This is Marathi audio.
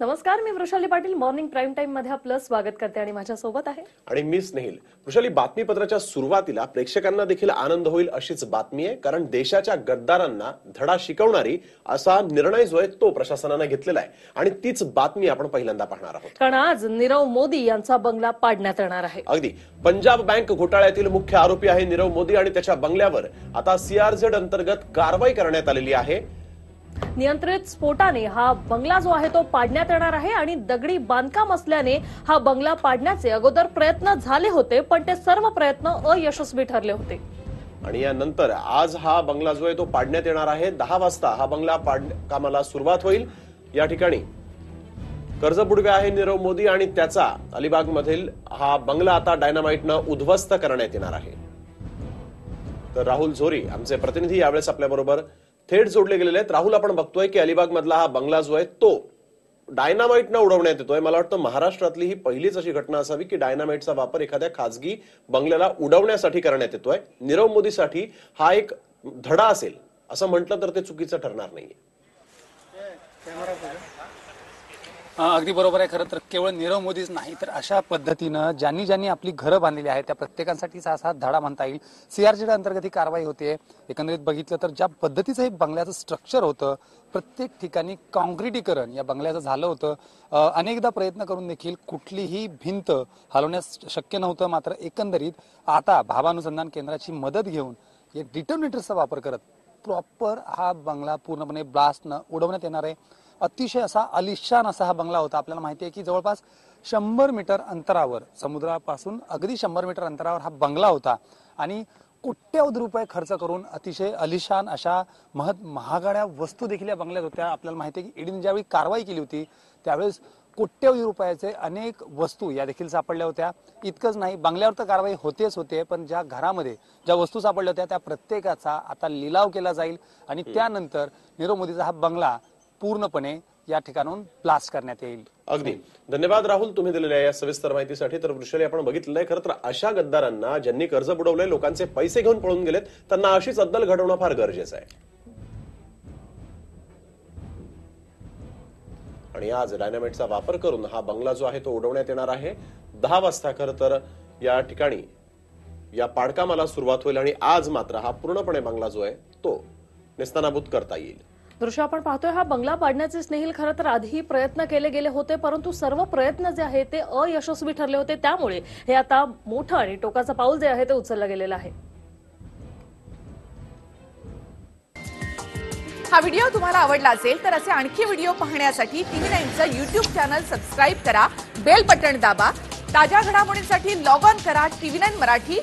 नमस्कार मी वृषाली पाटील मॉर्निंग प्राईम टाइममध्ये आपलं स्वागत करते आणि माझ्या सोबत आहे. आणि मी स्नेहिल वृषाली बातमीपत्राच्या सुरुवातीला प्रेक्षकांना देखील आनंद होईल अशीच बातमी आहे कारण देशाच्या गद्दारांना धडा शिकवणारी असा निर्णय जो आहे तो प्रशासनानं घेतलेला आहे. आणि तीच बातमी आपण पहिल्यांदा पाहणार आहोत. कारण आज नीरव मोदी यांचा बंगला पाडण्यात येणार आहे. अगदी. पंजाब बँक घोटाळ्यातील मुख्य आरोपी आहे नीरव मोदी आणि त्याच्या बंगल्यावर आता सीआरझेड अंतर्गत कारवाई करण्यात आलेली आहे. नियंत्रित स्फोटाने हा बंगला जो आहे तो पाडण्यात येणार आहे आणि दगडी बांधकाम असल्याने हा बंगला पाडण्याचे अगोदर प्रयत्न झाले होते पण ते सर्व प्रयत्न अयशस्वी ठरले होते. आणि यानंतर आज हा बंगला जो आहे तो पाडण्यात येणार आहे. दहा वाजता हा बंगला पाड कामाला सुरुवात होईल. या ठिकाणी कर्ज बुडवे आहे नीरव मोदी आणि त्याचा अलिबाग मधील हा बंगला आता डायनामाइटनं उद्ध्वस्त करण्यात येणार आहे. तर राहुल झोरी आमचे प्रतिनिधी यावेळेस आपल्याबरोबर थेट जोडले गेलेले आहेत. राहुल आपण बघतोय की अलिबाग मधला हा बंगला जो आहे तो डायनामाइटनं उडवण्यात येतोय. मला वाटतं महाराष्ट्रातली ही पहिलीच अशी घटना असावी की डायनामाइटचा वापर एखाद्या खाजगी बंगल्याला उडवण्यासाठी करण्यात येतोय. नीरव मोदीसाठी हा एक धडा असेल असं म्हटलं तर ते चुकीचं ठरणार नाहीये. अगदी बरोबर आहे. खरं तर केवळ नीरव मोदीच नाही तर अशा पद्धतीनं ज्यांनी ज्यांनी आपली घरं बांधलेली आहेत त्या प्रत्येकांसाठी असा धडा म्हणता येईल. सीआरजीड अंतर्गत ही कारवाई होते. एकंदरीत बघितलं तर ज्या पद्धतीचं हे बंगल्याचं स्ट्रक्चर होतं प्रत्येक ठिकाणी काँक्रिटीकरण या बंगल्याचं झालं होतं. अनेकदा प्रयत्न करून देखील कुठलीही भिंत हलवण्यास शक्य नव्हतं मात्र एकंदरीत आता भावानुसंधान केंद्राची मदत घेऊन या डिटर्मिनेटर्सचा वापर करत प्रॉपर हा बंगला पूर्णपणे ब्लास्टनं उडवण्यात येणार आहे. अतिशय असा अलिशान असा हा बंगला होता. आपल्याला माहिती आहे की जवळपास शंभर मीटर अंतरावर समुद्रापासून अगदी शंभर मीटर अंतरावर हा बंगला होता. आणि कोट्यावधी रुपये खर्च करून अतिशय अलिशान अशा महत् महागड्या वस्तू देखील या बंगल्यात होत्या. आपल्याला माहिती आहे की ईडीने ज्यावेळी कारवाई केली होती त्यावेळेस कोट्यावधी रुपयाचे अनेक वस्तू या देखील सापडल्या होत्या. इतकंच नाही बंगल्यावर तर कारवाई होतेच होते पण ज्या घरामध्ये ज्या वस्तू सापडल्या होत्या त्या प्रत्येकाचा आता लिलाव केला जाईल. आणि त्यानंतर नीरव मोदीचा हा बंगला पूर्णपणे या ठिकाणाहून ब्लास्ट करण्यात येईल. अगदी. धन्यवाद राहुल तुम्ही दिलेल्या या सविस्तर माहितीसाठी. तर वृषाली आपण बघितलेलं आहे खरं तर अशा गद्दारांना ज्यांनी कर्ज बुडवलंय लोकांचे पैसे घेऊन पळून गेलेत त्यांना अशीच अद्दल घडवणं फार गरजेचं आहे. आणि आज डायनामाइटचा वापर करून हा बंगला जो आहे तो उडवण्यात येणार आहे. दहा वाजता खरं तर या ठिकाणी या पाडकामाला सुरुवात होईल आणि आज मात्र हा पूर्णपणे बंगला जो आहे तो नेस्तानाभूत करता येईल. दृश्य आपण पाहतोय हा बंगला पाडण्याचे स्नेहिल खरं तर आधी प्रयत्न केले गेले होते परंतु सर्व प्रयत्न जे आहे ते अयशस्वी ठरले होते. त्यामुळे हे आता मोठं आणि टोकाचं पाऊल जे आहे ते उचललं गेलेलं आहे. हा व्हिडिओ तुम्हाला आवडला असेल तर असे आणखी व्हिडिओ पाहण्यासाठी टीव्ही नाईनचं युट्यूब चॅनल सबस्क्राईब करा बेल बटन दाबा ताज्या घडामोडींसाठी लॉग ऑन करा टीव्ही नाईन मराठी